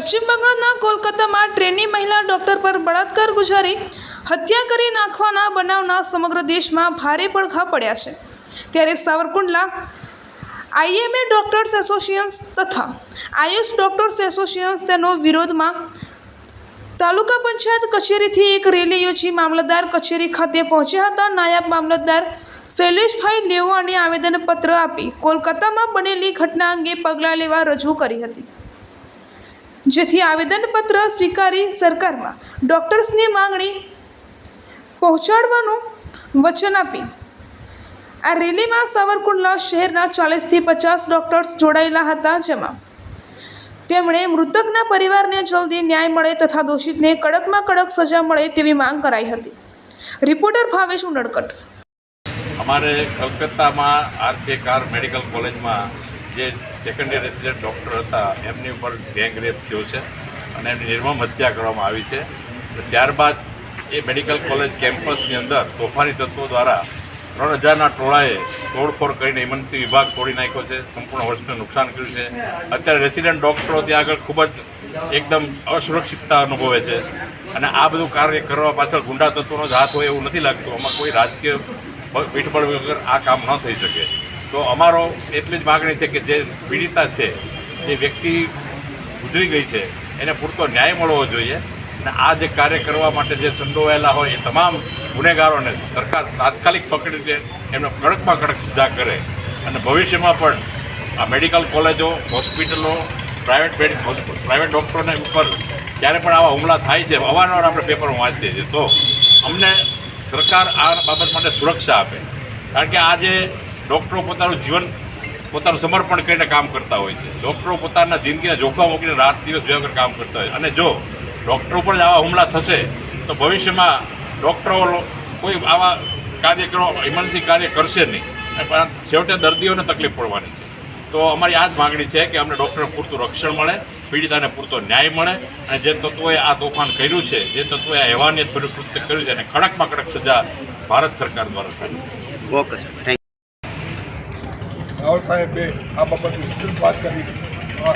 પશ્ચિમ બંગાળના કોલકાતામાં ટ્રેની મહિલા ડોક્ટર પર બળાત્કાર ગુજારી, હત્યા કરી નાખવાના બનાવના સમગ્ર દેશમાં ભારે પડઘા પડ્યા છે. ત્યારે સાવરકુંડલા આઈએમએ ડોક્ટર્સ એસોસિએશન્સ તથા આયુષ ડોક્ટર્સ એસોસિએશન્સ તેનો વિરોધમાં તાલુકા પંચાયત કચેરીથી એક રેલી યોજી મામલતદાર કચેરી ખાતે પહોંચ્યા હતા. નાયબ મામલતદાર શૈલેષભાઈ લેવાણીએ આવેદનપત્ર આપી કોલકાતામાં બનેલી ઘટના અંગે પગલાં લેવા રજૂ કરી હતી. જેથી આવેદનપત્ર સ્વીકારી સરકારમાં ડૉક્ટર્સની માંગણી પહોંચાડવાનું વચન આપી. આ રેલીમાં સાવરકુંડલા શહેરના ચાલીસથી પચાસ ડૉક્ટર્સ જોડાયેલા હતા, જેમાં તેમણે મૃતકના પરિવારને જલ્દી ન્યાય મળે તથા દોષિતને કડકમાં કડક સજા મળે તેવી માંગ કરાઈ હતી. રિપોર્ટર ભાવેશ ઉનડકટ અમારે કલકત્તામાં આરકે કાર મેડિકલ કોલેજમાં જે સેકન્ડરી રેસિડેન્ટ ડૉક્ટર હતા, એમની ઉપર ગેંગ રેપ થયો છે અને એમની નિર્મમ હત્યા કરવામાં આવી છે. ત્યારબાદ એ મેડિકલ કોલેજ કેમ્પસની અંદર તોફાની તત્વો દ્વારા ત્રણ હજારના ટોળાએ તોડફોડ કરીને ઇમરજન્સી વિભાગ તોડી નાખ્યો છે. સંપૂર્ણ વર્ષને નુકસાન કર્યું છે. અત્યારે રેસિડેન્ટ ડૉક્ટરો ત્યાં આગળ ખૂબ જ એકદમ અસુરક્ષિતતા અનુભવે છે અને આ બધું કાર્ય કરવા પાછળ ગુંડા તત્વોનો જ હાથ હોય એવું નથી લાગતું. આમાં કોઈ રાજકીય પીઠબળ વગર આ કામ ન થઈ શકે. તો અમારો એટલી જ માગણી છે કે જે પીડિતા છે, એ વ્યક્તિ ગુજરી ગઈ છે, એને પૂરતો ન્યાય મળવો જોઈએ. અને આ જે કાર્ય કરવા માટે જે સંડોવાયેલા હોય એ તમામ ગુનેગારોને સરકાર તાત્કાલિક પકડી દે એમને કડકમાં કડક સજા કરે. અને ભવિષ્યમાં પણ આ મેડિકલ કોલેજો, હોસ્પિટલો, પ્રાઇવેટ પ્રાઇવેટ ડૉક્ટરોને ઉપર જ્યારે પણ આવા હુમલા થાય છે, અવારનવાર આપણે પેપરમાં વાંચીએ છીએ. તો અમને સરકાર આ બાબત માટે સુરક્ષા આપે. કારણ કે આજે ડૉક્ટરો પોતાનું જીવન, પોતાનું સમર્પણ કરીને કામ કરતા હોય છે. ડૉક્ટરો પોતાના જિંદગીના જોખમ મૂકીને રાત દિવસ જોયા વગર કામ કરતા હોય અને જો ડૉક્ટરો પર આવા હુમલા થશે, તો ભવિષ્યમાં ડૉક્ટરો કોઈ આવા કાર્યક્રમો ઇમરજન્સી કાર્ય કરશે નહીં. પણ છેવટે દર્દીઓને તકલીફ પડવાની છે. તો અમારી આ જ માગણી છે કે અમને ડૉક્ટરને પૂરતું રક્ષણ મળે, પીડિતાને પૂરતો ન્યાય મળે, અને જે તત્વોએ આ તોફાન કર્યું છે, જે તત્વોએ આ હેવાનિયત ભર્યું કૃત્ય કર્યું છે અને કડકમાં કડક સજા ભારત સરકાર દ્વારા થાય. ઓકે રાવલ સાહેબે આ બાબતની વિસ્તૃત વાત કરી. અ,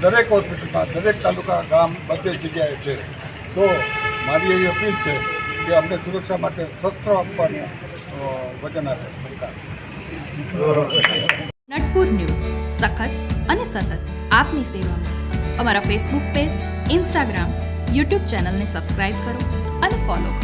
દરેક હોસ્પિટલમાં દરેક તાલુકા ગામ બધે જગ્યાએ છે. તો મારી એવી અપીલ છે કે અમને સુરક્ષા માટે શસ્ત્ર આપવાનું વચન આપે સરકાર. નટપુર ન્યૂઝ સખત અને સતત આપની સેવામાં. અમારા ફેસબુક પેજ ઇન્સ્ટાગ્રામ યુટ્યુબ ચેનલને સબસ્ક્રાઇબ કરો અને ફોલો કરો.